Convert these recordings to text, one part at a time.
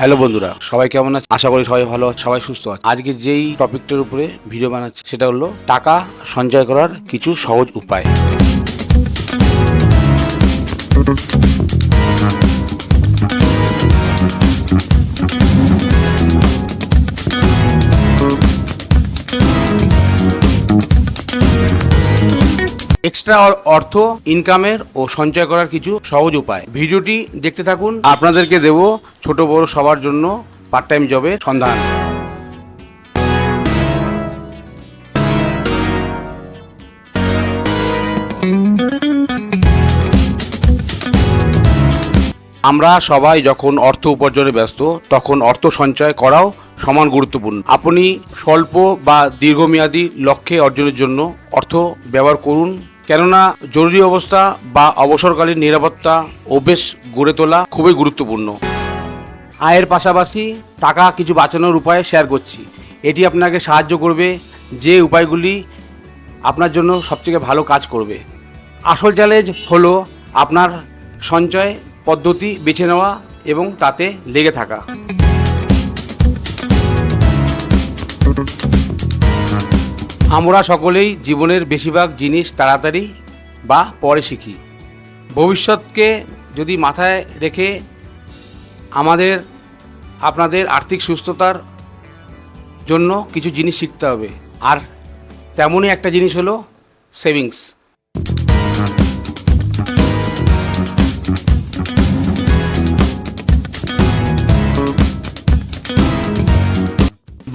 Hello বন্ধুরা, সবাই কেমন আছে আশা করি সবাই ভালো সবাই সুস্থ আছে আজকে যেই টপিকটার উপরে ভিডিও বানাচ্ছি, সেটা হলো টাকা সঞ্চয় করার কিছু সহজ উপায়। এক্সট্রা অর্থ ইনকামের ও সঞ্চয় করার কিছু সহজ উপায়। ভিডিওটি দেখতে থাকুন। আপনাদেরকে দেব ছোট বড় সবার জন্য পার্ট টাইম জবের সন্ধান। আমরা সবাই যখন অর্থ উপার্জনে ব্যস্ত, তখন অর্থ সঞ্চয় করাও সমান গুরুত্বপূর্ণ। আপনি স্বল্প বা দীর্ঘমেয়াদী লক্ষ্যে অর্জনের জন্য অর্থ ব্যবহার করুন। কেননা জরুরি অবস্থা বা অবসরকালীন নিরাপত্তা অভ্যেস গড়ে তোলা খুবই গুরুত্বপূর্ণ। আয়ের পাশাপাশি টাকা কিছু বাঁচানোর উপায় শেয়ার করছি। এটি আপনাকে সাহায্য করবে যে উপায়গুলি আপনার জন্য সবথেকে ভালো কাজ করবে। আসল চ্যালেঞ্জ হলো আপনার সঞ্চয় পদ্ধতি বেছে নেওয়া এবং তাতে লেগে থাকা। আমরা সকলেই জীবনের বেশিরভাগ জিনিস তাড়াতাড়ি বা পরে শিখি। ভবিষ্যৎকে যদি মাথায় রেখে আমাদের, আপনাদের আর্থিক সুস্থতার জন্য কিছু জিনিস শিখতে হবে। আর তেমনই একটা জিনিস হলো সেভিংস।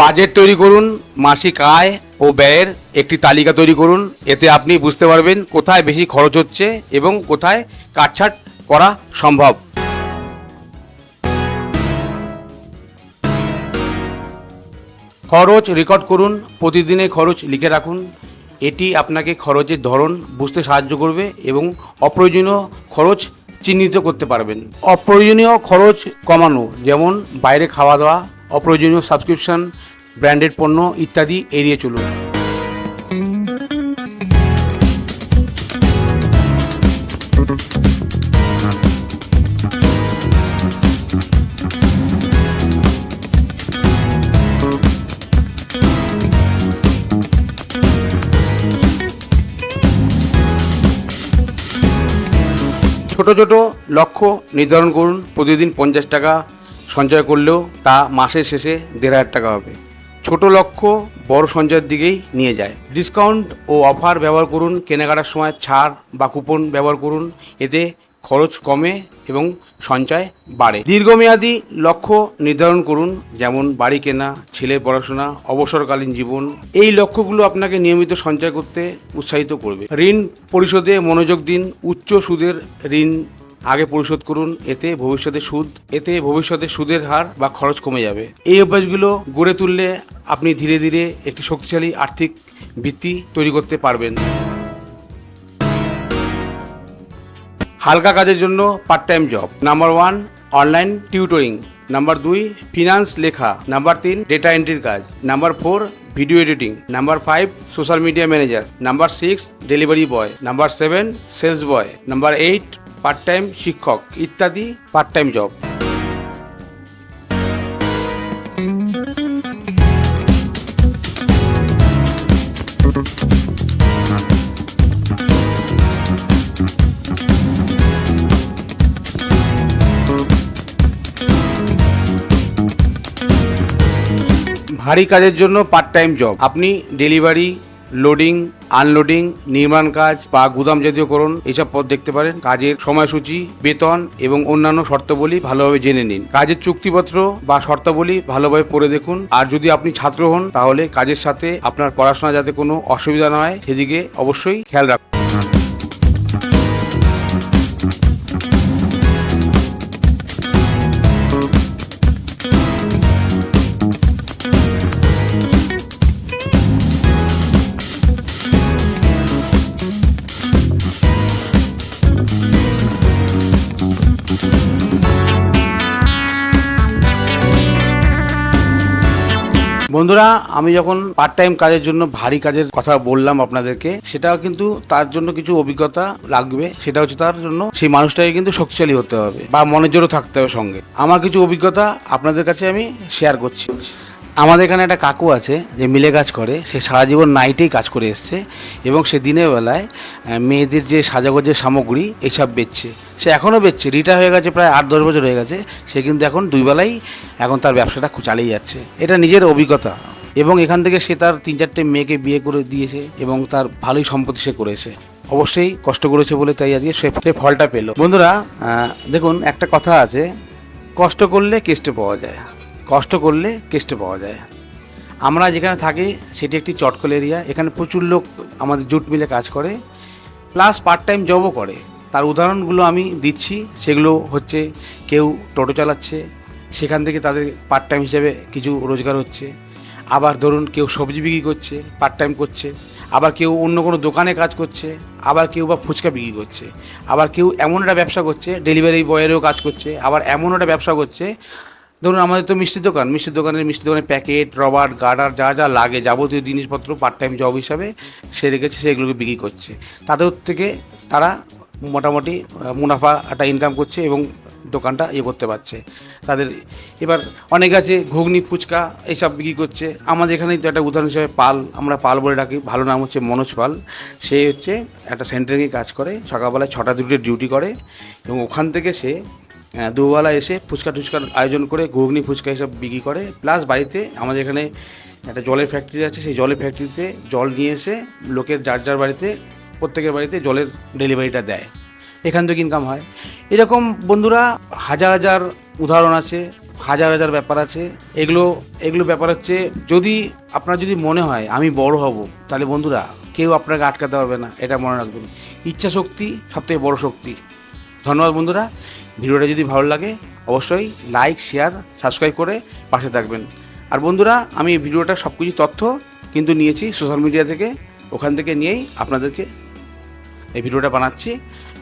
বাজেট তৈরি করুন, মাসিক আয় ও ব্যয়ের একটি তালিকা তৈরি করুন। এতে আপনি বুঝতে পারবেন কোথায় বেশি খরচ হচ্ছে এবং কোথায় কাটছাট করা সম্ভব। খরচ রেকর্ড করুন প্রতিদিনে খরচ লিখে রাখুন। এটি আপনাকে খরচের ধরন বুঝতে সাহায্য করবে এবং অপ্রয়োজনীয় খরচ চিহ্নিত করতে পারবেন। অপ্রয়োজনীয় খরচ কমানো, যেমন বাইরে খাওয়া দাওয়া অপ্রয়োজনীয় সাবস্ক্রিপশন, ব্র্যান্ডেড পণ্য ইত্যাদি এড়িয়ে চলুন। ছোট ছোট লক্ষ্য নির্ধারণ করুন, প্রতিদিন পঞ্চাশ টাকা সঞ্চয় করলেও তা মাসের শেষে দেড় হাজার টাকা হবে। ছোট লক্ষ্য বড় সঞ্চয়ের দিকেই নিয়ে যায়। ডিসকাউন্ট ও অফার ব্যবহার করুন, কেনাকাটার সময় ছাড় বা কুপন ব্যবহার করুন, এতে খরচ কমে এবং সঞ্চয় বাড়ে। দীর্ঘমেয়াদী লক্ষ্য নির্ধারণ করুন, যেমন বাড়ি কেনা, ছেলে পড়াশোনা, অবসরকালীন জীবন। এই লক্ষ্যগুলো আপনাকে নিয়মিত সঞ্চয় করতে উৎসাহিত করবে। ঋণ পরিশোধে মনোযোগ দিন, উচ্চ সুদের ঋণ আগে পরিশোধ করুন, এতে ভবিষ্যতে সুদ, এতে ভবিষ্যতে সুদের হার বা খরচ কমে যাবে। এই অভ্যাসগুলো গড়ে তুললে আপনি ধীরে ধীরে একটি শক্তিশালী আর্থিক ভিত্তি তৈরি করতে পারবেন। হালকা কাজের জন্য part time job number one online tutoring number দুই ফিনান্স লেখা। নাম্বার তিন ডেটা এন্ট্রির কাজ। Number four video editing number five social media manager number six delivery boy number seven sales boy number eight part time শিক্ষক, ইত্যাদি part time job ভারী কাজের জন্য পার্ট টাইম জব আপনি ডেলিভারি লোডিং আনলোডিং নির্মাণ কাজ বা গুদাম জাতীয়করণ এসব পদ দেখতে পারেন। কাজের সময়সূচি, বেতন এবং অন্যান্য শর্তাবলী ভালোভাবে জেনে নিন। কাজের চুক্তিপত্র বা শর্তাবলী ভালোভাবে পড়ে দেখুন। আর যদি আপনি ছাত্র হন, তাহলে কাজের সাথে আপনার পড়াশোনা যাতে কোনো অসুবিধা না হয়, সেদিকে অবশ্যই খেয়াল রাখুন। বন্ধুরা, আমি যখন পার্ট টাইম কাজের জন্য ভারী কাজের কথা বললাম আপনাদেরকে সেটাও কিন্তু তার জন্য কিছু অভিজ্ঞতা লাগবে। সেটা হচ্ছে তার জন্য সেই মানুষটাকে কিন্তু শক্তিশালী হতে হবে বা মনের জোরও থাকতে হবে সঙ্গে। আমার কিছু অভিজ্ঞতা আপনাদের কাছে আমি শেয়ার করছি। আমাদের এখানে একটা কাকু আছে, যে মিলে কাজ করে। সে সারা জীবন নাইটেই কাজ করে এসছে এবং সে দিনের বেলায় মেয়েদের যে সাজাগোজের সামগ্রী, এসব বেচছে। সে এখনও বেচছে রিটায়ার হয়ে গেছে প্রায় আট দশ বছর হয়ে গেছে, সে কিন্তু এখন দুইবেলাই এখন তার ব্যবসাটা চালিয়ে যাচ্ছে। এটা নিজের অভিজ্ঞতা এবং এখান থেকে সে তার তিন চারটে মেয়েকে বিয়ে করে দিয়েছে এবং তার ভালোই সম্পত্তি সে করেছে। অবশ্যই কষ্ট করেছে বলে তাই আজকে সে ফলটা পেল। বন্ধুরা দেখুন, একটা কথা আছে, কষ্ট করলে কেষ্টে পাওয়া যায়। কষ্ট করলে কেষ্টে পাওয়া যায়। আমরা যেখানে থাকি, সেটি একটি চটকল এরিয়া এখানে প্রচুর লোক আমাদের জুট মিলে কাজ করে প্লাস পার্ট টাইম জবও করে। তার উদাহরণগুলো আমি দিচ্ছি, সেগুলো হচ্ছে কেউ টোটো চালাচ্ছে, সেখান থেকে তাদের পার্ট টাইম হিসেবে কিছু রোজগার হচ্ছে, আবার ধরুন কেউ সবজি বিক্রি করছে পার্ট টাইম করছে, আবার কেউ অন্য কোনো দোকানে কাজ করছে, আবার কেউ বা ফুচকা বিক্রি করছে, আবার কেউ এমন একটা ব্যবসা করছে ডেলিভারি বয়েরও কাজ করছে, আবার এমন একটা ব্যবসা করছে, ধরুন আমাদের তো মিষ্টির দোকান, মিষ্টির দোকানের মিষ্টির দোকানের প্যাকেট রবার গার্ডার যা যা লাগে, যাবতীয় জিনিসপত্র পার্ট টাইম জব হিসাবে সে রেখেছে, সেগুলোকে বিক্রি করছে, তাদের থেকে তারা মোটামুটি মুনাফা একটা ইনকাম করছে এবং দোকানটা ইয়ে করতে পারছে। তাদের এবার অনেক আছে ঘুগনি, ফুচকা এইসব বিক্রি করছে। আমাদের এখানেই তো একটা উদাহরণ হিসেবে পাল, আমরা পাল বলে ডাকি। ভালো নাম হচ্ছে মনোজ পাল। সে হচ্ছে একটা সেন্টারিংয়ে কাজ করে, সকালবেলায় ছটা দুটো ডিউটি করে এবং ওখান থেকে সে দুবেলা এসে ফুচকা টুচকার আয়োজন করে ঘুগনি, ফুচকা এসব বিক্রি করে। প্লাস বাড়িতে আমাদের এখানে একটা জলের ফ্যাক্টরি আছে, সেই জলের ফ্যাক্টরিতে জল নিয়ে এসে লোকের যার যার বাড়িতে প্রত্যেকের বাড়িতে জলের ডেলিভারিটা দেয়। এখান থেকে ইনকাম হয়। এরকম বন্ধুরা হাজার হাজার উদাহরণ আছে, হাজার হাজার ব্যাপার আছে। এগুলো এগুলো ব্যাপার হচ্ছে যদি আপনার যদি মনে হয় আমি বড় হব, তাহলে বন্ধুরা কেউ আপনাকে আটকাতে পারবে না, এটা মনে রাখবেন। ইচ্ছা শক্তি সবথেকে বড় শক্তি। ধন্যবাদ বন্ধুরা। ভিডিওটা যদি ভালো লাগে, অবশ্যই লাইক শেয়ার সাবস্ক্রাইব করে পাশে থাকবেন। আর বন্ধুরা, আমি ভিডিওটা সব কিছু তথ্য কিন্তু নিয়েছি সোশ্যাল মিডিয়া থেকে। ওখান থেকে নিয়েই আপনাদেরকে এই ভিডিওটা বানাচ্ছি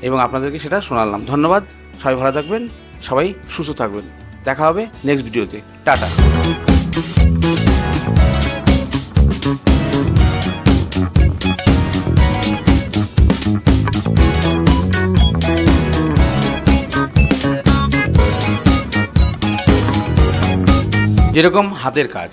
এবং আপনাদেরকে সেটা শোনালাম। ধন্যবাদ, সবাই ভালো থাকবেন, সবাই সুস্থ থাকবেন। দেখা হবে নেক্সট ভিডিওতে। টাটা। যেরকম হাতের কাজ।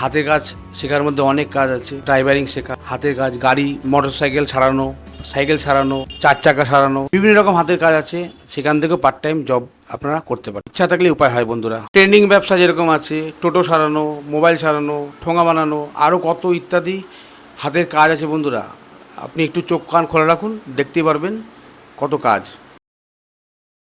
হাতের কাজ শেখার মধ্যে অনেক কাজ আছে। ড্রাইভারিং শেখা, হাতের কাজ, গাড়ি মোটর সাইকেল সারানো সাইকেল সারানো, চার চাকা সারানো, বিভিন্ন রকম হাতের কাজ আছে, সেখান থেকেও পার্ট টাইম জব আপনারা করতে পারেন। ইচ্ছা থাকলে উপায় হয় বন্ধুরা। ট্রেন্ডিং ব্যবসা যেরকম আছে, টোটো সারানো মোবাইল সারানো, ঠোঙা বানানো আরও কত ইত্যাদি হাতের কাজ আছে বন্ধুরা। আপনি একটু চোখ কান খোলা রাখুন, দেখতে পারবেন কত কাজ।